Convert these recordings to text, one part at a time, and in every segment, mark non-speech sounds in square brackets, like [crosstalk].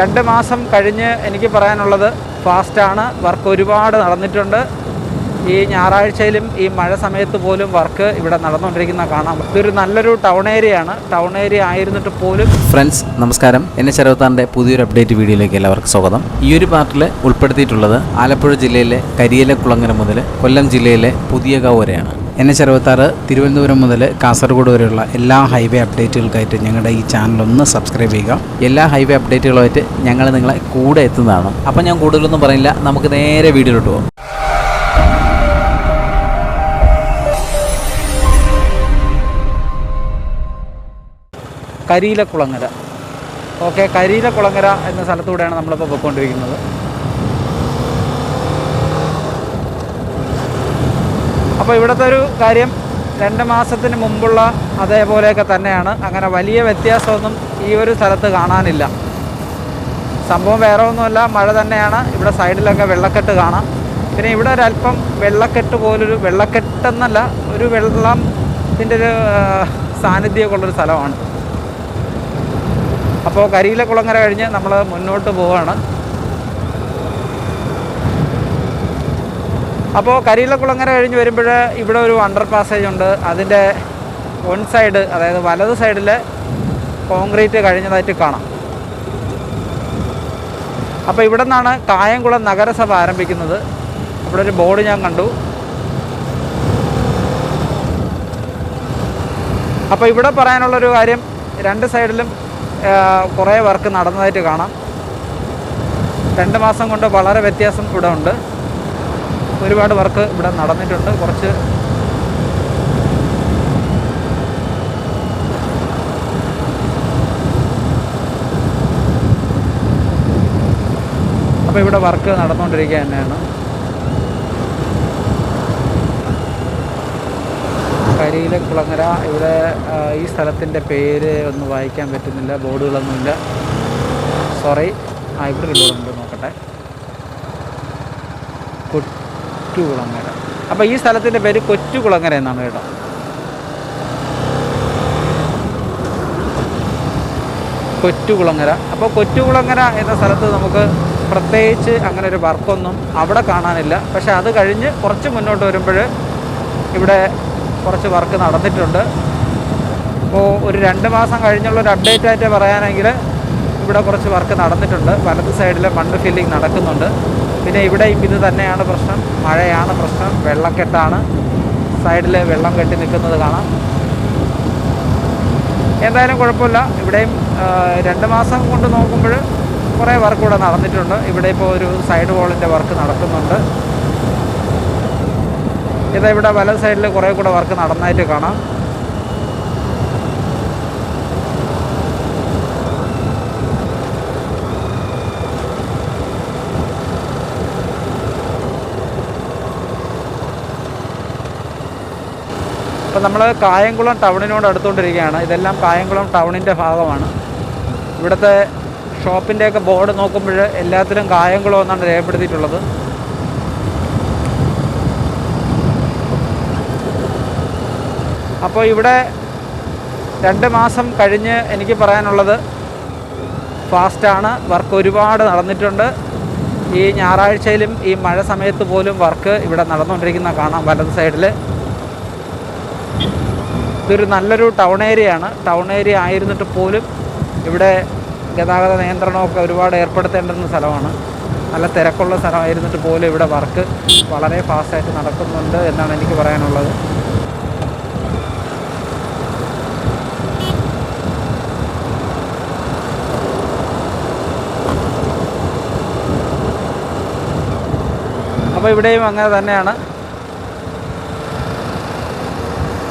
രണ്ട് മാസം കഴിഞ്ഞ് എനിക്ക് പറയാനുള്ളത് ഫാസ്റ്റാണ്. വർക്ക് ഒരുപാട് നടന്നിട്ടുണ്ട്. ഈ ഞായറാഴ്ചയിലും ഈ മഴ സമയത്ത് പോലും വർക്ക് ഇവിടെ നടന്നുകൊണ്ടിരിക്കുന്ന കാണാം. ഇതൊരു നല്ലൊരു ടൗൺ ഏരിയയാണ് ടൗൺ ഏരിയ ആയിരുന്നിട്ട് പോലും ഫ്രണ്ട്സ് നമസ്കാരം. എന്നെ ചെറുത്താറിന്റെ പുതിയൊരു അപ്ഡേറ്റ് വീഡിയോയിലേക്ക് എല്ലാവർക്കും സ്വാഗതം. ഈ ഒരു പാർട്ടിൽ ഉൾപ്പെടുത്തിയിട്ടുള്ളത് ആലപ്പുഴ ജില്ലയിലെ കരിയില കുളങ്ങര മുതൽ കൊല്ലം ജില്ലയിലെ പുതിയ വരെയാണ്. എച്ച് അറുപത്താറ് തിരുവനന്തപുരം മുതൽ കാസർഗോഡ് വരെയുള്ള എല്ലാ ഹൈവേ അപ്ഡേറ്റുകൾക്കായിട്ട് ഞങ്ങളുടെ ഈ ചാനൽ ഒന്ന് സബ്സ്ക്രൈബ് ചെയ്യുക. എല്ലാ ഹൈവേ അപ്ഡേറ്റുകളുമായിട്ട് ഞങ്ങൾ നിങ്ങളെ കൂടെ എത്തുന്നതാണ്. അപ്പം ഞാൻ കൂടുതലൊന്നും പറയില്ല. നമുക്ക് നേരെ വീഡിയോയിലോട്ട് പോകാം. കരിയിലക്കുളങ്ങര. ഓക്കെ കരിയിലക്കുളങ്ങര എന്ന സ്ഥലത്തൂടെയാണ് നമ്മളിപ്പോൾ പോയിക്കൊണ്ടിരിക്കുന്നത്. അപ്പോൾ ഇവിടുത്തെ ഒരു കാര്യം രണ്ട് മാസത്തിന് മുമ്പുള്ള അതേപോലെയൊക്കെ തന്നെയാണ്. അങ്ങനെ വലിയ വ്യത്യാസമൊന്നും ഈ ഒരു സ്ഥലത്ത് കാണാനില്ല. സംഭവം വേറെ ഒന്നുമല്ല മഴ തന്നെയാണ്. ഇവിടെ സൈഡിലൊക്കെ വെള്ളക്കെട്ട് കാണാം. പിന്നെ ഇവിടെ ഒരല്പം വെള്ളക്കെട്ട് പോലൊരു വെള്ളക്കെട്ടെന്നല്ല ഒരു വെള്ളത്തിന്റെ ഒരു സാന്നിധ്യമൊക്കെ ഉള്ളൊരു സ്ഥലമാണ്. അപ്പോൾ കരിയിലെ കുളങ്ങര കഴിഞ്ഞ് നമ്മൾ മുന്നോട്ട് പോവുകയാണ് അപ്പോൾ കരിയിലെ കുളങ്ങര കഴിഞ്ഞ് വരുമ്പോൾ ഇവിടെ ഒരു അണ്ടർ പാസേജ് ഉണ്ട്. അതിന്റെ വൺ സൈഡ് അതായത് വലത് സൈഡിൽ കോൺക്രീറ്റ് കഴിഞ്ഞതായിട്ട് കാണാം. അപ്പോൾ ഇവിടെ നിന്നാണ് കായംകുളം നഗരസഭ ആരംഭിക്കുന്നത്. ഇവിടെ ഒരു ബോർഡ് ഞാൻ കണ്ടു. അപ്പോൾ ഇവിടെ പറയാനുള്ളൊരു കാര്യം രണ്ട് സൈഡിലും കുറേ വർക്ക് നടന്നതായിട്ട് കാണാം. രണ്ട് മാസം കൊണ്ട് വളരെ വ്യത്യാസം ഇവിടെ ഉണ്ട്. ഒരുപാട് വർക്ക് ഇവിടെ നടന്നിട്ടുണ്ട്. കുറച്ച് അപ്പോൾ ഇവിടെ വർക്ക് നടന്നുകൊണ്ടിരിക്കുക തന്നെയാണ്. കരിയിലെ കുളങ്ങര ഇവിടെ ഈ സ്ഥലത്തിന്റെ പേര് ഒന്ന് വായിക്കാൻ പറ്റുന്നില്ല ബോർഡുകളൊന്നുമില്ല. സോറി ആ ഇവിടെ ഒരു ബോർഡുണ്ട് നോക്കട്ടെ. കൊറ്റുകുളങ്ങര. അപ്പോൾ ഈ സ്ഥലത്തിന്റെ പേര് കൊറ്റുകുളങ്ങര എന്നാണ് കേട്ടോ. കൊറ്റുകുളങ്ങര. അപ്പോൾ കൊറ്റുകുളങ്ങര എന്ന സ്ഥലത്ത് നമുക്ക് പ്രത്യേകിച്ച് അങ്ങനെ ഒരു വർക്കൊന്നും അവിടെ കാണാനില്ല. പക്ഷേ അത് കഴിഞ്ഞ് കുറച്ച് മുന്നോട്ട് വരുമ്പോൾ ഇവിടെ കുറച്ച് വർക്ക് നടന്നിട്ടുണ്ട്. അപ്പോൾ ഒരു രണ്ട് മാസം കഴിഞ്ഞുള്ള ഒരു അപ്ഡേറ്റ് ആയിട്ട് പറയാനെങ്കിൽ ഇവിടെ കുറച്ച് വർക്ക് നടന്നിട്ടുണ്ട്. വലത് സൈഡിൽ മണ്ണ് ഫില്ലിംഗ് നടക്കുന്നുണ്ട്. പിന്നെ ഇവിടെ ഇത് തന്നെയാണ് പ്രശ്നം. മഴയാണ് പ്രശ്നം. വെള്ളക്കെട്ടാണ്. സൈഡിൽ വെള്ളം കെട്ടി നിൽക്കുന്നത് കാണാം. എന്തായാലും കുഴപ്പമില്ല. ഇവിടെയും രണ്ട് മാസം കൊണ്ട് നോക്കുമ്പോൾ കുറേ വർക്ക് ഇവിടെ നടന്നിട്ടുണ്ട്. ഇവിടെ ഇപ്പോൾ ഒരു സൈഡ് വോളിന്റെ വർക്ക് നടക്കുന്നുണ്ട്. ഇത് ഇവിടെ വല സൈഡിൽ കുറേ കൂടെ വർക്ക് നടന്നായിട്ട് കാണാം. അപ്പം നമ്മൾ കായംകുളം ടൗണിനോട് അടുത്തുകൊണ്ടിരിക്കുകയാണ് ഇതെല്ലാം കായംകുളം ടൗണിന്റെ ഭാഗമാണ്. ഇവിടുത്തെ ഷോപ്പിന്റെയൊക്കെ ബോർഡ് നോക്കുമ്പോൾ എല്ലാത്തിലും കായംകുളം എന്നാണ് രേഖപ്പെടുത്തിയിട്ടുള്ളത്. അപ്പോൾ ഇവിടെ രണ്ട് മാസം കഴിഞ്ഞ് എനിക്ക് പറയാനുള്ളത് ഫാസ്റ്റാണ്. വർക്ക് ഒരുപാട് നടന്നിട്ടുണ്ട്. ഈ ഞായറാഴ്ചയിലും ഈ മഴ സമയത്ത് പോലും വർക്ക് ഇവിടെ നടന്നുകൊണ്ടിരിക്കുന്ന കാണാം വലത് സൈഡിൽ ഇതൊരു നല്ലൊരു ടൗൺ ഏരിയയാണ്. ടൗൺ ഏരിയ ആയിരുന്നിട്ട് പോലും ഇവിടെ ഗതാഗത നിയന്ത്രണമൊക്കെ ഒരുപാട് ഏർപ്പെടുത്തേണ്ടുന്ന സ്ഥലമാണ്. നല്ല തിരക്കുള്ള സ്ഥലമായിരുന്നിട്ട് പോലും ഇവിടെ വർക്ക് വളരെ ഫാസ്റ്റായിട്ട് നടക്കുന്നുണ്ട് എന്നാണ് എനിക്ക് പറയാനുള്ളത്. അപ്പോൾ ഇവിടെയും അങ്ങനെ തന്നെയാണ്.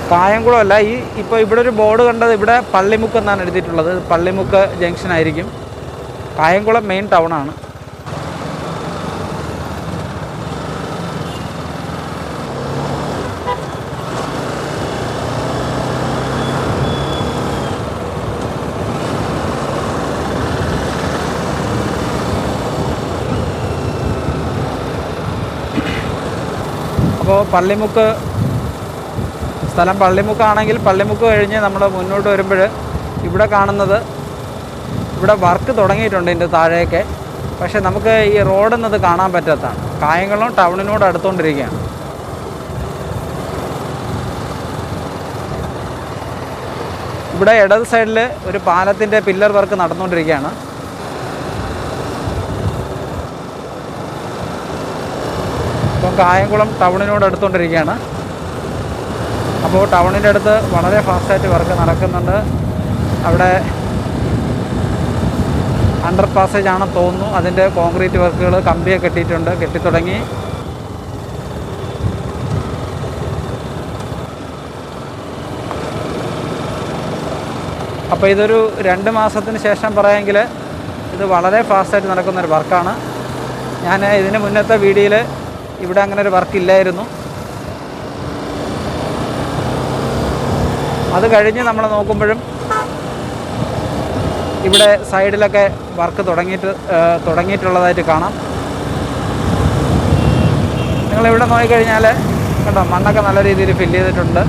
കായംകുളമല്ല ഈ ഇപ്പോൾ ഇവിടെ ഒരു ബോർഡ് കണ്ടത് ഇവിടെ പള്ളിമുക്ക് എന്നാണ് എഴുതിയിട്ടുള്ളത്. പള്ളിമുക്ക് ജംഗ്ഷൻ ആയിരിക്കും. കായംകുളം മെയിൻ ടൗൺ പള്ളിമുക്ക് സ്ഥലം പള്ളിമുക്കാണെങ്കിൽ പള്ളിമുക്ക് കഴിഞ്ഞ് നമ്മൾ മുന്നോട്ട് വരുമ്പോൾ ഇവിടെ കാണുന്നത് ഇവിടെ വർക്ക് തുടങ്ങിയിട്ടുണ്ട് ഇതിന്റെ താഴേക്ക്. പക്ഷേ നമുക്ക് ഈ റോഡെന്നത് കാണാൻ പറ്റാത്തതാണ്. കായംകുളം ടൗണിനോട് അടുത്തുകൊണ്ടിരിക്കുകയാണ്. ഇവിടെ ഇടത് സൈഡിൽ ഒരു പാലത്തിന്റെ പില്ലർ വർക്ക് നടന്നുകൊണ്ടിരിക്കുകയാണ്. ഇപ്പം കായംകുളം ടൗണിനോട് അടുത്തുകൊണ്ടിരിക്കുകയാണ്. അപ്പോൾ ടൗണിന്റെ അടുത്ത് വളരെ ഫാസ്റ്റായിട്ട് വർക്ക് നടക്കുന്നുണ്ട്. അവിടെ അണ്ടർ പാസേജ് ആണെന്ന് തോന്നുന്നു. അതിന്റെ കോൺക്രീറ്റ് വർക്കുകൾ കമ്പിയൊക്കെ കെട്ടിയിട്ടുണ്ട്. കെട്ടിത്തുടങ്ങി. അപ്പോൾ ഇതൊരു രണ്ട് മാസത്തിന് ശേഷം പറയാമെങ്കിൽ ഇത് വളരെ ഫാസ്റ്റായിട്ട് നടക്കുന്നൊരു വർക്കാണ്. ഞാൻ ഇതിന് മുന്നത്തെ വീഡിയോയിൽ ഇവിടെ അങ്ങനെ ഒരു വർക്ക് ഇല്ലായിരുന്നു. അത് കഴിഞ്ഞ് നമ്മൾ നോക്കുമ്പോഴും ഇവിടെ സൈഡിലൊക്കെ വർക്ക് തുടങ്ങിയിട്ട് തുടങ്ങിയിട്ടുള്ളതായിട്ട് കാണാം. നിങ്ങളിവിടെ നോക്കിക്കഴിഞ്ഞാൽ കണ്ടോ മണ്ണൊക്കെ നല്ല രീതിയിൽ ഫില്ല് ചെയ്തിട്ടുണ്ട്.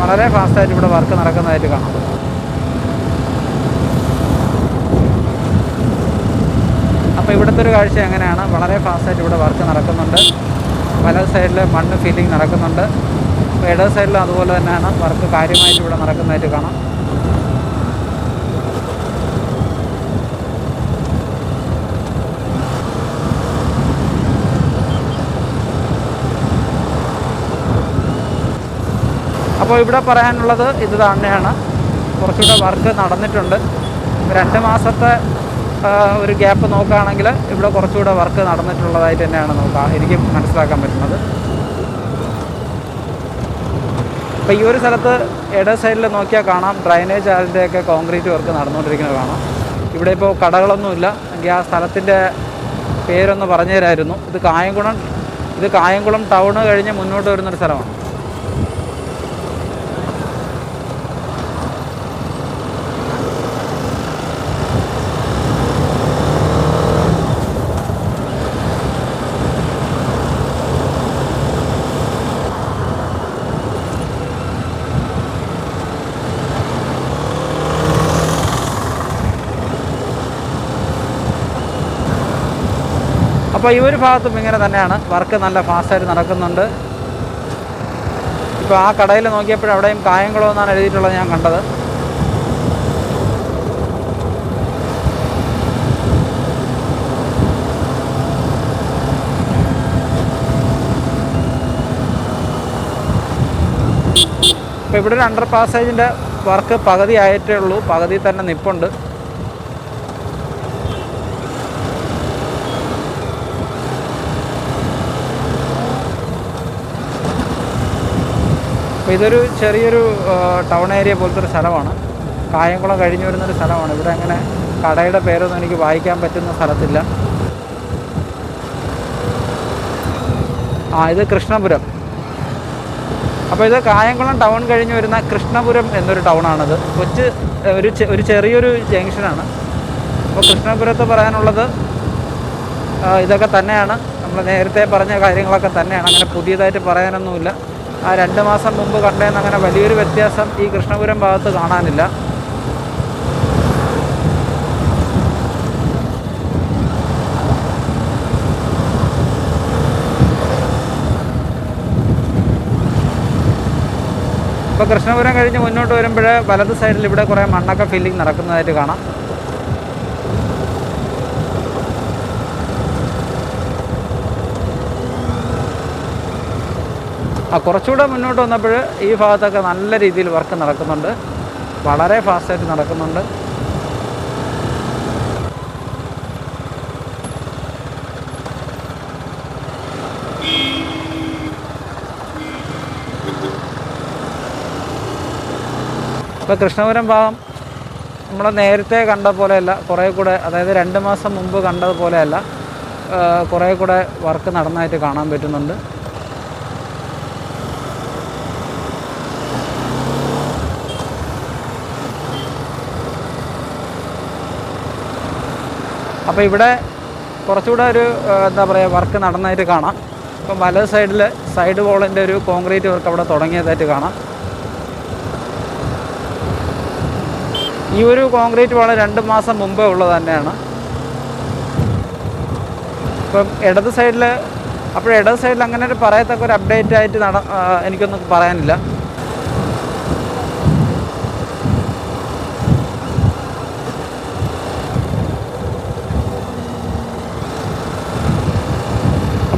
വളരെ ഫാസ്റ്റായിട്ട് ഇവിടെ വർക്ക് നടക്കുന്നതായിട്ട് കാണാം. അപ്പോൾ ഇവിടുത്തെ ഒരു കാഴ്ച എങ്ങനെയാണ്? വളരെ ഫാസ്റ്റായിട്ട് ഇവിടെ വർക്ക് നടക്കുന്നുണ്ട്. പല സൈഡിൽ മണ്ണ് ഫീലിംഗ് നടക്കുന്നുണ്ട്. അപ്പോൾ ഇടത് സൈഡിലും അതുപോലെ തന്നെയാണ് വർക്ക് കാര്യമായിട്ട് ഇവിടെ നടക്കുന്നതായിട്ട് കാണാം. അപ്പോൾ ഇവിടെ പറയാനുള്ളത് ഇത് തന്നെയാണ്. കുറച്ചുകൂടെ വർക്ക് നടന്നിട്ടുണ്ട്. രണ്ട് മാസത്തെ ഒരു ഗ്യാപ്പ് നോക്കുകയാണെങ്കിൽ ഇവിടെ കുറച്ചുകൂടെ വർക്ക് നടന്നിട്ടുള്ളതായിട്ട് തന്നെയാണ് നോക്കാം എനിക്ക് മനസ്സിലാക്കാൻ പറ്റുന്നത്. അപ്പോൾ ഈ ഒരു സ്ഥലത്ത് ഇട സൈഡിൽ നോക്കിയാൽ കാണാം. ഡ്രൈനേജ് അതിന്റെയൊക്കെ കോൺക്രീറ്റ് വർക്ക് നടന്നുകൊണ്ടിരിക്കുന്നത് കാണാം. ഇവിടെ ഇപ്പോൾ കടകളൊന്നുമില്ല. എങ്കിൽ ആ സ്ഥലത്തിന്റെ പേരൊന്ന് പറഞ്ഞു തരായിരുന്നു ഇത് കായംകുളം ഇത് കായംകുളം ടൗണ് കഴിഞ്ഞ് മുന്നോട്ട് വരുന്നൊരു സ്ഥലമാണ്. അപ്പോൾ ഈ ഒരു ഭാഗത്തും ഇങ്ങനെ തന്നെയാണ് വർക്ക് നല്ല ഫാസ്റ്റായിട്ട് നടക്കുന്നുണ്ട്. ഇപ്പോൾ ആ കടയിൽ നോക്കിയപ്പോൾ അവിടെയും കായംകുളം എന്നാണ് എഴുതിയിട്ടുള്ളത് ഞാൻ കണ്ടത്. ഇപ്പോൾ ഇവിടെ ഒരു അണ്ടർ പാസേജിന്റെ വർക്ക് പകുതി ആയിട്ടേ ഉള്ളൂ. പകുതി തന്നെ നിപ്പുണ്ട്. അപ്പോൾ ഇതൊരു ചെറിയൊരു ടൗൺ ഏരിയ പോലത്തെ ഒരു സ്ഥലമാണ്. കായംകുളം കഴിഞ്ഞു വരുന്നൊരു സ്ഥലമാണ്. ഇവിടെ അങ്ങനെ കടയുടെ പേരൊന്നും എനിക്ക് വായിക്കാൻ പറ്റുന്ന സ്ഥലത്തില്ല. ആ ഇത് കൃഷ്ണപുരം. അപ്പോൾ ഇത് കായംകുളം ടൗൺ കഴിഞ്ഞ് വരുന്ന കൃഷ്ണപുരം എന്നൊരു ടൗണാണിത്. കൊച്ച് ഒരു ഒരു ചെറിയൊരു ജംഗ്ഷനാണ്. അപ്പോൾ കൃഷ്ണപുരത്ത് പറയാനുള്ളത് ഇതൊക്കെ തന്നെയാണ്. നമ്മൾ നേരത്തെ പറഞ്ഞ കാര്യങ്ങളൊക്കെ തന്നെയാണ്. അങ്ങനെ പുതിയതായിട്ട് പറയാനൊന്നുമില്ല. ആ രണ്ട് മാസം മുമ്പ് കണ്ടതെന്ന് അങ്ങനെ വലിയൊരു വ്യത്യാസം ഈ കൃഷ്ണപുരം ഭാഗത്ത് കാണാനില്ല. ഇപ്പോൾ കൃഷ്ണപുരം കഴിഞ്ഞ് മുന്നോട്ട് വരുമ്പോൾ വലത് സൈഡിൽ ഇവിടെ കുറേ മണ്ണൊക്കെ ഫില്ലിംഗ് നടക്കുന്നതായിട്ട് കാണാം. കുറച്ചുകൂടെ മുന്നോട്ട് വന്നപ്പോൾ ഈ ഭാഗത്തൊക്കെ നല്ല രീതിയിൽ വർക്ക് നടക്കുന്നുണ്ട്. വളരെ ഫാസ്റ്റായിട്ട് നടക്കുന്നുണ്ട്. ഇപ്പോൾ കൃഷ്ണപുരം ഭാഗം നമ്മൾ നേരത്തെ കണ്ട പോലെയല്ല കുറേ കൂടെ അതായത് രണ്ട് മാസം മുമ്പ് കണ്ടതുപോലെയല്ല കുറേ കൂടെ വർക്ക് നടന്നതായിട്ട് കാണാൻ പറ്റുന്നുണ്ട്. അപ്പോൾ ഇവിടെ കുറച്ചുകൂടെ ഒരു എന്താ പറയുക വർക്ക് നടന്നതായിട്ട് കാണാം. ഇപ്പം വലത് സൈഡിൽ സൈഡ് വോളിന്റെ ഒരു കോൺക്രീറ്റ് വർക്ക് അവിടെ തുടങ്ങിയതായിട്ട് കാണാം. ഈ ഒരു കോൺക്രീറ്റ് വോൾ രണ്ട് മാസം മുമ്പേ ഉള്ളത് തന്നെയാണ്. ഇപ്പം ഇടത് സൈഡിൽ അപ്പോൾ ഇടത് സൈഡിൽ അങ്ങനെ ഒരു പറയത്തക്ക ഒരു അപ്ഡേറ്റ് ആയിട്ട് നട എനിക്കൊന്നും പറയാനില്ല.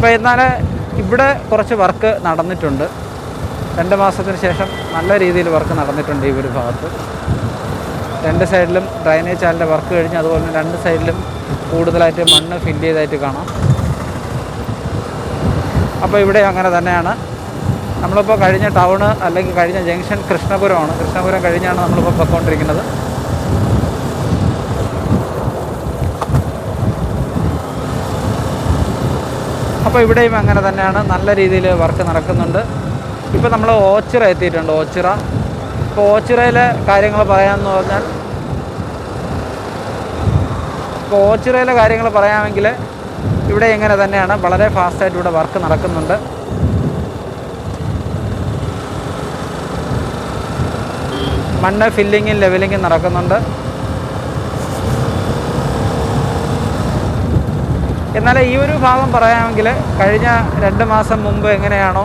അപ്പോൾ എന്നാൽ ഇവിടെ കുറച്ച് വർക്ക് നടന്നിട്ടുണ്ട്. രണ്ട് മാസത്തിന് ശേഷം നല്ല രീതിയിൽ വർക്ക് നടന്നിട്ടുണ്ട് ഈ ഒരു ഭാഗത്ത്. രണ്ട് സൈഡിലും ഡ്രൈനേജ് ചാലിന്റെ വർക്ക് കഴിഞ്ഞ് അതുപോലെ തന്നെ രണ്ട് സൈഡിലും കൂടുതലായിട്ട് മണ്ണ് ഫിൽ ചെയ്തായിട്ട് കാണാം. അപ്പോൾ ഇവിടെ അങ്ങനെ തന്നെയാണ്. നമ്മളിപ്പോൾ കഴിഞ്ഞ ടൗണ് അല്ലെങ്കിൽ കഴിഞ്ഞ ജംഗ്ഷൻ കൃഷ്ണപുരമാണ്. കൃഷ്ണപുരം കഴിഞ്ഞാണ് നമ്മളിപ്പോൾ പൊയ്ക്കൊണ്ടിരിക്കുന്നത് അപ്പോൾ ഇവിടെയും അങ്ങനെ തന്നെയാണ്. നല്ല രീതിയിൽ വർക്ക് നടക്കുന്നുണ്ട്. ഇപ്പോൾ നമ്മൾ ഓച്ചിറ എത്തിയിട്ടുണ്ട് ഓച്ചിറ. ഇപ്പോൾ ഓച്ചിറയിലെ കാര്യങ്ങൾ പറയാമെന്ന് പറഞ്ഞാൽ ഇപ്പോൾ ഓച്ചിറയിലെ കാര്യങ്ങൾ പറയാമെങ്കിൽ ഇവിടെ ഇങ്ങനെ തന്നെയാണ്. വളരെ ഫാസ്റ്റായിട്ട് ഇവിടെ വർക്ക് നടക്കുന്നുണ്ട്. മണ്ണ് ഫില്ലിങ്ങും ലെവലിങ്ങും നടക്കുന്നുണ്ട്. എന്നാൽ ഈ ഒരു ഭാഗം പറയാമെങ്കിൽ കഴിഞ്ഞ രണ്ട് മാസം മുമ്പ് എങ്ങനെയാണോ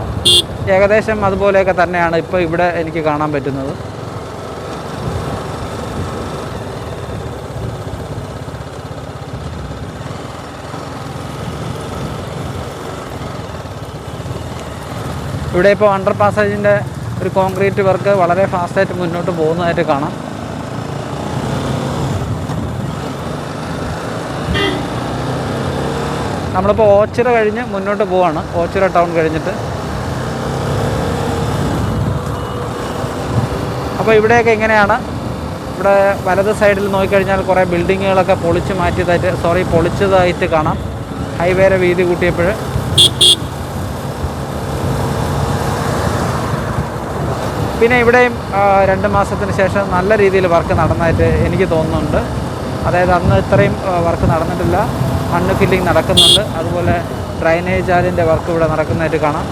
ഏകദേശം അതുപോലെയൊക്കെ തന്നെയാണ് ഇപ്പോൾ ഇവിടെ എനിക്ക് കാണാൻ പറ്റുന്നത്. ഇവിടെ ഇപ്പോൾ അണ്ടർ പാസേജിന്റെ ഒരു കോൺക്രീറ്റ് വർക്ക് വളരെ ഫാസ്റ്റായിട്ട് മുന്നോട്ട് പോകുന്നതായിട്ട് കാണാം. നമ്മളിപ്പോൾ ഓച്ചിറ കഴിഞ്ഞ് മുന്നോട്ട് പോവാണ്. ഓച്ചിറ ടൗൺ കഴിഞ്ഞിട്ട്. അപ്പോൾ ഇവിടെയൊക്കെ എങ്ങനെയാണ്? ഇവിടെ വലത് സൈഡിൽ നോക്കിക്കഴിഞ്ഞാൽ കുറേ ബിൽഡിങ്ങുകളൊക്കെ പൊളിച്ച് മാറ്റിയതായിട്ട് സോറി പൊളിച്ചതായിട്ട് കാണാം. ഹൈവേയുടെ വീതി കൂട്ടിയപ്പോൾ പിന്നെ ഇവിടെയും രണ്ട് മാസത്തിന് ശേഷം നല്ല രീതിയിൽ വർക്ക് നടന്നതായിട്ട് എനിക്ക് തോന്നുന്നുണ്ട്. അതായത് അന്ന് ഇത്രയും വർക്ക് നടന്നിട്ടില്ല. മണ്ണ് ഫില്ലിംഗ് നടക്കുന്നുണ്ട്. അതുപോലെ ഡ്രൈനേജ് ആലിന്റെ വർക്ക് ഇവിടെ നടക്കുന്നതായിട്ട് കാണാം.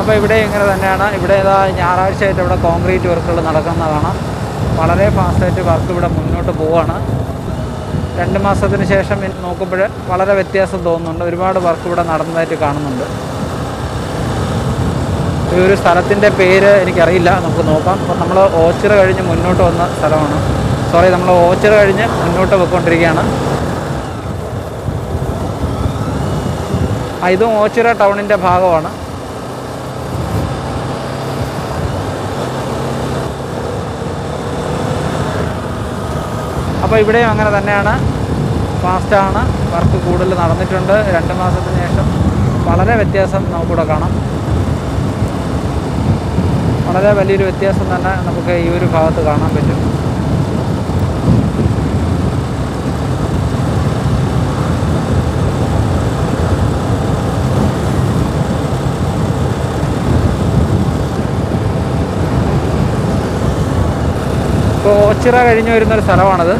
അപ്പോൾ ഇവിടെ ഇങ്ങനെ തന്നെയാണ്. ഇവിടെ ഏതാ ഞായറാഴ്ചയായിട്ട് ഇവിടെ കോൺക്രീറ്റ് വർക്കുകൾ നടക്കുന്ന കാണാം വളരെ ഫാസ്റ്റായിട്ട് വർക്ക് ഇവിടെ മുന്നോട്ട് പോവുകയാണ് രണ്ട് മാസത്തിന് ശേഷം നോക്കുമ്പോൾ വളരെ വ്യത്യാസം തോന്നുന്നുണ്ട്. ഒരുപാട് വർക്ക് ഇവിടെ നടന്നതായിട്ട് കാണുന്നുണ്ട്. ഈ ഒരു സ്ഥലത്തിന്റെ പേര് എനിക്കറിയില്ല. നമുക്ക് നോക്കാം. അപ്പോൾ നമ്മൾ ഓച്ചിറ കഴിഞ്ഞ് മുന്നോട്ട് വന്ന സ്ഥലമാണ്. സോറി നമ്മൾ ഓച്ചിറ കഴിഞ്ഞ് മുന്നോട്ട് പോയിക്കൊണ്ടിരിക്കുകയാണ്. ഇതും ഓച്ചിറ ടൗണിന്റെ ഭാഗമാണ്. അപ്പോൾ ഇവിടെയും അങ്ങനെ തന്നെയാണ്. ഫാസ്റ്റാണ്. വർക്ക് കൂടുതൽ നടന്നിട്ടുണ്ട്. രണ്ട് മാസത്തിന് ശേഷം വളരെ വ്യത്യാസം നമുക്കിവിടെ കാണാം. വളരെ വലിയൊരു വ്യത്യാസം തന്നെ നമുക്ക് ഈ ഒരു ഭാഗത്ത് കാണാൻ പറ്റും. ഇപ്പോൾ ഓച്ചിറ കഴിഞ്ഞു വരുന്നൊരു സ്ഥലമാണത്.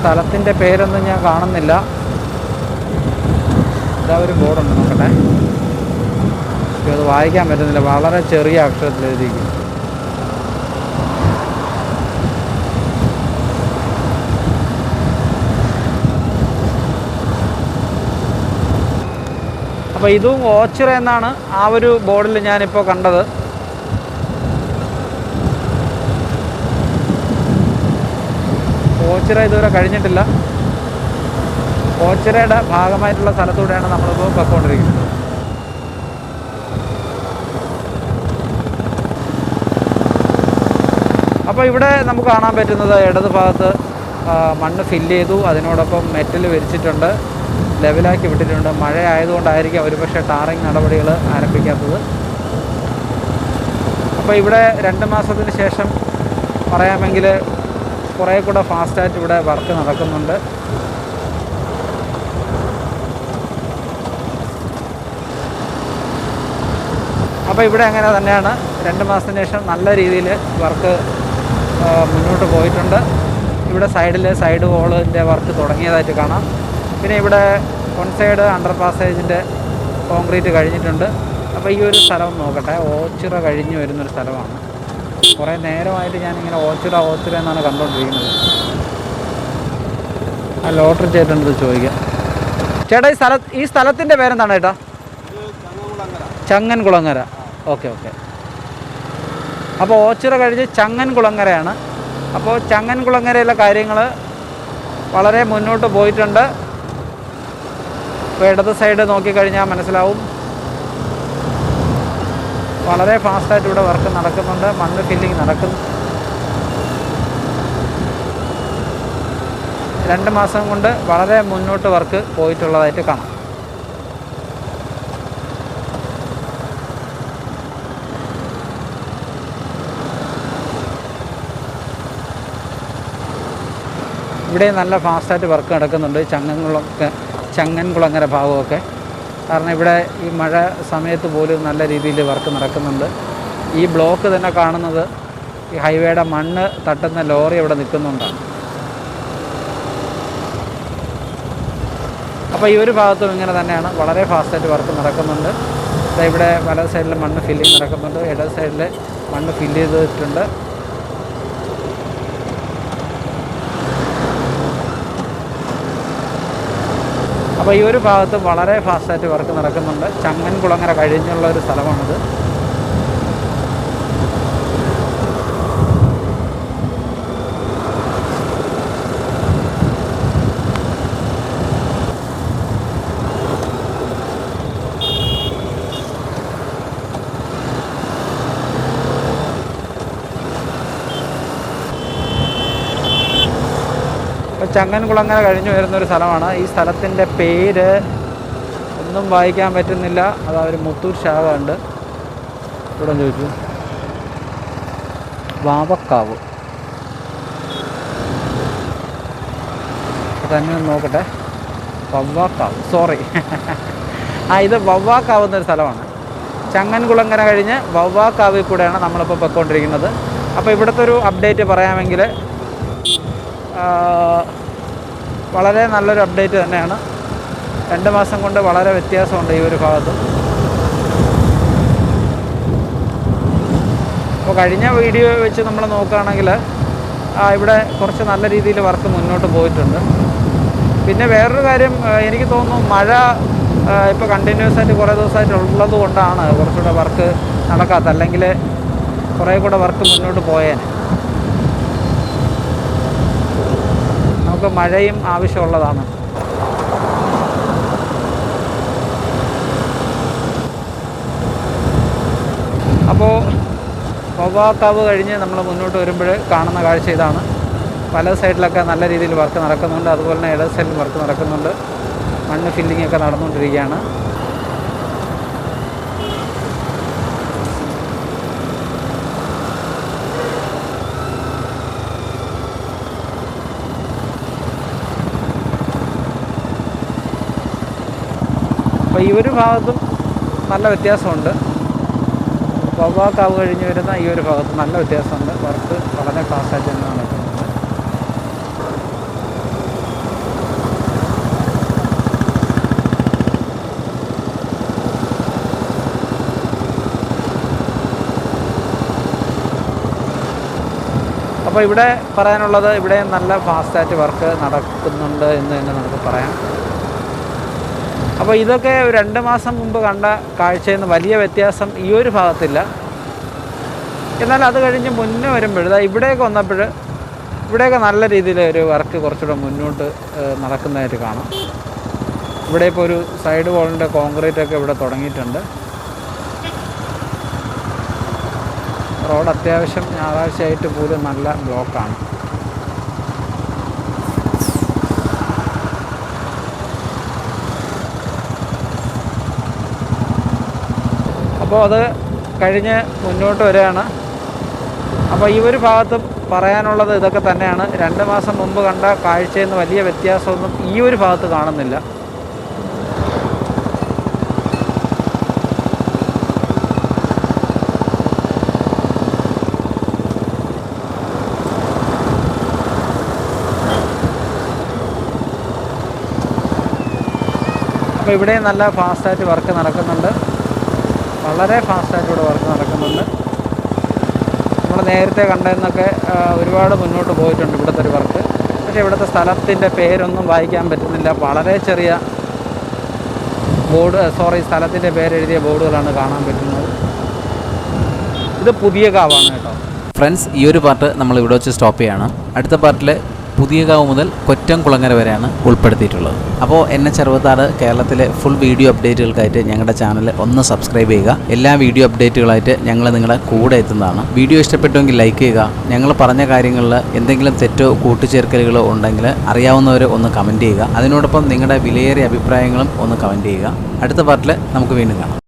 സ്ഥലത്തിന്റെ പേരൊന്നും ഞാൻ കാണുന്നില്ല. ഇതാ ഒരു ബോർഡുണ്ട് നോക്കട്ടെ. അത് വായിക്കാൻ പറ്റുന്നില്ല. വളരെ ചെറിയ അക്ഷരത്തിൽ എഴുതിയിരിക്കും അപ്പോൾ ഇതും ഓച്ചിറ എന്നാണ് ആ ഒരു ബോർഡിൽ ഞാനിപ്പോൾ കണ്ടത്. ഓച്ചിറ ഇതുവരെ കഴിഞ്ഞിട്ടില്ല. ഓച്ചിറയുടെ ഭാഗമായിട്ടുള്ള സ്ഥലത്തൂടെയാണ് നമ്മളിപ്പോൾ പൊയ്ക്കൊണ്ടിരിക്കുന്നത് അപ്പോൾ ഇവിടെ നമുക്ക് കാണാൻ പറ്റുന്നത് ഇടത് ഭാഗത്ത് മണ്ണ് ഫില്ല് ചെയ്തു. അതിനോടൊപ്പം മെറ്റൽ വിരിച്ചിട്ടുണ്ട്. ലെവലാക്കി വിട്ടിട്ടുണ്ട്. മഴ ആയതുകൊണ്ടായിരിക്കും അവർ പക്ഷേ ടാറിങ് നടപടികൾ ആരംഭിക്കാത്തത്. അപ്പോൾ ഇവിടെ രണ്ട് മാസത്തിന് ശേഷം പറയാമെങ്കിൽ കുറേ കൂടെ ഫാസ്റ്റായിട്ട് ഇവിടെ വർക്ക് നടക്കുന്നുണ്ട്. അപ്പോൾ ഇവിടെ അങ്ങനെ തന്നെയാണ്. രണ്ട് മാസത്തിന് ശേഷം നല്ല രീതിയിൽ വർക്ക് മുന്നോട്ട് പോയിട്ടുണ്ട്. ഇവിടെ സൈഡിൽ സൈഡ് വോളിന്റെ വർക്ക് തുടങ്ങിയതായിട്ട് കാണാം. പിന്നെ ഇവിടെ വൺ സൈഡ് അണ്ടർ പാസേജിന്റെ കോൺക്രീറ്റ് കഴിഞ്ഞിട്ടുണ്ട്. അപ്പോൾ ഈ ഒരു സ്ഥലം നോക്കട്ടെ. ഓച്ചിറ കഴിഞ്ഞ് വരുന്നൊരു സ്ഥലമാണ്. കുറേ നേരമായിട്ട് ഞാനിങ്ങനെ ഓച്ചിറ ഓച്ചിറ എന്നാണ് കണ്ടുകൊണ്ടിരിക്കുന്നത് ആ ലോട്ടറി ചേട്ടന്റെ ചോദിക്കാം. ചേട്ടാ ഈ സ്ഥല ഈ സ്ഥലത്തിന്റെ പേരെന്താണ് ചേട്ടാ? ചങ്ങൻകുളങ്ങര. Okay okay. അപ്പോൾ ഓച്ചിറ കഴിഞ്ഞ് ചങ്ങൻ കുളങ്ങരയാണ്. അപ്പോൾ ചങ്ങൻ കുളങ്ങരയിലെ കാര്യങ്ങൾ വളരെ മുന്നോട്ട് പോയിട്ടുണ്ട്. ഇപ്പോൾ ഇടത് സൈഡ് നോക്കിക്കഴിഞ്ഞാൽ മനസ്സിലാവും. വളരെ ഫാസ്റ്റായിട്ട് ഇവിടെ വർക്ക് നടക്കുന്നുണ്ട്. മണ്ണ് ഫില്ലിങ് നടക്കുന്നു രണ്ട് മാസം കൊണ്ട് വളരെ മുന്നോട്ട് വർക്ക് പോയിട്ടുള്ളതായിട്ട് കാണാം. ഇവിടെ നല്ല ഫാസ്റ്റായിട്ട് വർക്ക് നടക്കുന്നുണ്ട്. ചങ്ങൻകുളമൊക്കെ ചങ്ങൻകുളങ്ങര ഭാഗമൊക്കെ. കാരണം ഇവിടെ ഈ മഴ സമയത്ത് പോലും നല്ല രീതിയിൽ വർക്ക് നടക്കുന്നുണ്ട്. ഈ ബ്ലോക്ക് തന്നെ കാണുന്നത് ഈ ഹൈവേയുടെ മണ്ണ് തട്ടുന്ന ലോറി ഇവിടെ നിൽക്കുന്നുണ്ടാണ് അപ്പോൾ ഈ ഒരു ഭാഗത്തും ഇങ്ങനെ തന്നെയാണ് വളരെ ഫാസ്റ്റായിട്ട് വർക്ക് നടക്കുന്നുണ്ട്. ഇവിടെ വല സൈഡിൽ മണ്ണ് ഫില്ലിങ് നടക്കുന്നുണ്ട്. ഇടത് സൈഡിൽ മണ്ണ് ഫില്ല് ചെയ്തിട്ടുണ്ട്. അപ്പോൾ ഈ ഒരു ഭാഗത്ത് വളരെ ഫാസ്റ്റായിട്ട് വർക്ക് നടക്കുന്നുണ്ട്. ചങ്ങൻകുളങ്ങര കഴിഞ്ഞുള്ള ഒരു സ്ഥലമാണിത്. ഇപ്പോൾ ചങ്ങൻകുളങ്ങര കഴിഞ്ഞു വരുന്നൊരു സ്ഥലമാണ്. ഈ സ്ഥലത്തിന്റെ പേര് ഒന്നും വായിക്കാൻ പറ്റുന്നില്ല. അത് ഒരു മുത്തൂർ ശാഖ ഉണ്ട് ഇവിടെ ചോദിച്ചു. വാവക്കാവ്. തന്നെ ഒന്ന് നോക്കട്ടെ. വവ്വാക്കാവ്. സോറി [laughs] ആ ഇത് വവ്വാക്കാവ് എന്നൊരു സ്ഥലമാണ്. ചങ്ങൻകുളങ്ങര കഴിഞ്ഞ് വവ്വാക്കാവിൽ കൂടെയാണ് നമ്മളിപ്പോൾ പൊയ്ക്കൊണ്ടിരിക്കുന്നത്. അപ്പോൾ ഇവിടുത്തെ ഒരു അപ്ഡേറ്റ് പറയാമെങ്കിൽ വളരെ നല്ലൊരു അപ്ഡേറ്റ് തന്നെയാണ്. രണ്ട് മാസം കൊണ്ട് വളരെ വ്യത്യാസമുണ്ട് ഈ ഒരു ഭാഗത്ത്. അപ്പോൾ കഴിഞ്ഞ വീഡിയോ വെച്ച് നമ്മൾ നോക്കുകയാണെങ്കിൽ ഇവിടെ കുറച്ച് നല്ല രീതിയിൽ വർക്ക് മുന്നോട്ട് പോയിട്ടുണ്ട്. പിന്നെ വേറൊരു കാര്യം എനിക്ക് തോന്നുന്നു മഴ ഇപ്പോൾ കണ്ടിന്യൂസ് ആയിട്ട് കുറേ ദിവസമായിട്ട് ഉള്ളത് കൊണ്ടാണ് കുറച്ചുകൂടെ വർക്ക് നടക്കാത്ത അല്ലെങ്കിൽ കുറേ കൂടെ വർക്ക് മുന്നോട്ട് പോയേനെ. നമുക്ക് മഴയും ആവശ്യമുള്ളതാണ്. അപ്പോൾ വവ്വാക്കാവ് കഴിഞ്ഞ് നമ്മൾ മുന്നോട്ട് വരുമ്പോൾ കാണുന്ന കാഴ്ച ഇതാണ്. പല സൈഡിലൊക്കെ നല്ല രീതിയിൽ വർക്ക് നടക്കുന്നുണ്ട്. അതുപോലെ തന്നെ ഇടത് സൈഡിൽ വർക്ക് നടക്കുന്നുണ്ട്. മണ്ണ് ഫില്ലിംഗ് ഒക്കെ നടന്നുകൊണ്ടിരിക്കുകയാണ്. അപ്പോൾ ഈ ഒരു ഭാഗത്തും നല്ല വ്യത്യാസമുണ്ട്. വവ്വാക്കാവ് കഴിഞ്ഞ് വരുന്ന ഈ ഒരു ഭാഗത്ത് നല്ല വ്യത്യാസമുണ്ട്. വർക്ക് വളരെ ഫാസ്റ്റായിട്ട് തന്നെ നടക്കുന്നുണ്ട്. അപ്പോൾ ഇവിടെ പറയാനുള്ളത് ഇവിടെ നല്ല ഫാസ്റ്റായിട്ട് വർക്ക് നടക്കുന്നുണ്ട് എന്ന് തന്നെ നമുക്ക് പറയാം. അപ്പോൾ ഇതൊക്കെ രണ്ട് മാസം മുമ്പ് കണ്ട കാഴ്ചയിൽ നിന്ന് വലിയ വ്യത്യാസം ഈ ഒരു ഭാഗത്തില്ല. എന്നാൽ അത് കഴിഞ്ഞ് മുന്നേ വരുമ്പോൾ ഇവിടെയൊക്കെ വന്നപ്പോൾ ഇവിടെയൊക്കെ നല്ല രീതിയിൽ ഒരു വർക്ക് കുറച്ചുകൂടെ മുന്നോട്ട് നടക്കുന്നതായിട്ട് കാണാം. ഇവിടെ ഇപ്പോൾ ഒരു സൈഡ് വാളിന്റെ കോൺക്രീറ്റ് ഒക്കെ ഇവിടെ തുടങ്ങിയിട്ടുണ്ട്. റോഡ് അത്യാവശ്യം ഞായറാഴ്ചയായിട്ട് പോലും നല്ല ബ്ലോക്കാണ് അപ്പോൾ അത് കഴിഞ്ഞ് മുന്നോട്ട് വരികയാണ്. അപ്പോൾ ഈ ഒരു ഭാഗത്തും പറയാനുള്ളത് ഇതൊക്കെ തന്നെയാണ്. രണ്ട് മാസം മുമ്പ് കണ്ട കാഴ്ചയിൽ നിന്ന് വലിയ വ്യത്യാസമൊന്നും ഈ ഒരു ഭാഗത്ത് കാണുന്നില്ല. അപ്പോൾ ഇവിടെ നല്ല ഫാസ്റ്റായിട്ട് വർക്ക് നടക്കുന്നുണ്ട്. വളരെ ഫാസ്റ്റായിട്ട് ഇവിടെ വർക്ക് നടക്കുന്നുണ്ട്. നമ്മൾ നേരത്തെ കണ്ടതെന്നൊക്കെ ഒരുപാട് മുന്നോട്ട് പോയിട്ടുണ്ട് ഇവിടുത്തെ ഒരു വർക്ക്. പക്ഷേ ഇവിടുത്തെ സ്ഥലത്തിന്റെ പേരൊന്നും വായിക്കാൻ പറ്റുന്നില്ല. വളരെ ചെറിയ ബോർഡ് സോറി സ്ഥലത്തിന്റെ പേരെഴുതിയ ബോർഡുകളാണ് കാണാൻ പറ്റുന്നത്. ഇത് പുതിയ കാവാണ് കേട്ടോ. ഫ്രണ്ട്സ് ഈ ഒരു പാർട്ട് നമ്മൾ ഇവിടെ വെച്ച് സ്റ്റോപ്പ് ചെയ്യണം. അടുത്ത പാർട്ടിൽ പുതിയകാവ് മുതൽ കൊറ്റംകുളങ്ങര വരെയാണ് ഉൾപ്പെടുത്തിയിട്ടുള്ളത്. അപ്പോൾ എൻ എച്ച് അറുപത്താറ് കേരളത്തിലെ ഫുൾ വീഡിയോ അപ്ഡേറ്റുകൾക്കായിട്ട് ഞങ്ങളുടെ ചാനൽ ഒന്ന് സബ്സ്ക്രൈബ് ചെയ്യുക. എല്ലാ വീഡിയോ അപ്ഡേറ്റുകളായിട്ട് ഞങ്ങൾ നിങ്ങളുടെ കൂടെ എത്തുന്നതാണ്. വീഡിയോ ഇഷ്ടപ്പെട്ടുവെങ്കിൽ ലൈക്ക് ചെയ്യുക. ഞങ്ങൾ പറഞ്ഞ കാര്യങ്ങളിൽ എന്തെങ്കിലും തെറ്റോ കൂട്ടിച്ചേർക്കലുകളോ ഉണ്ടെങ്കിൽ അറിയാവുന്നവർ ഒന്ന് കമന്റ് ചെയ്യുക. അതിനോടൊപ്പം നിങ്ങളുടെ വിലയേറിയ അഭിപ്രായങ്ങളും ഒന്ന് കമന്റ് ചെയ്യുക. അടുത്ത പാർട്ടിൽ നമുക്ക് വീണ്ടും കാണാം.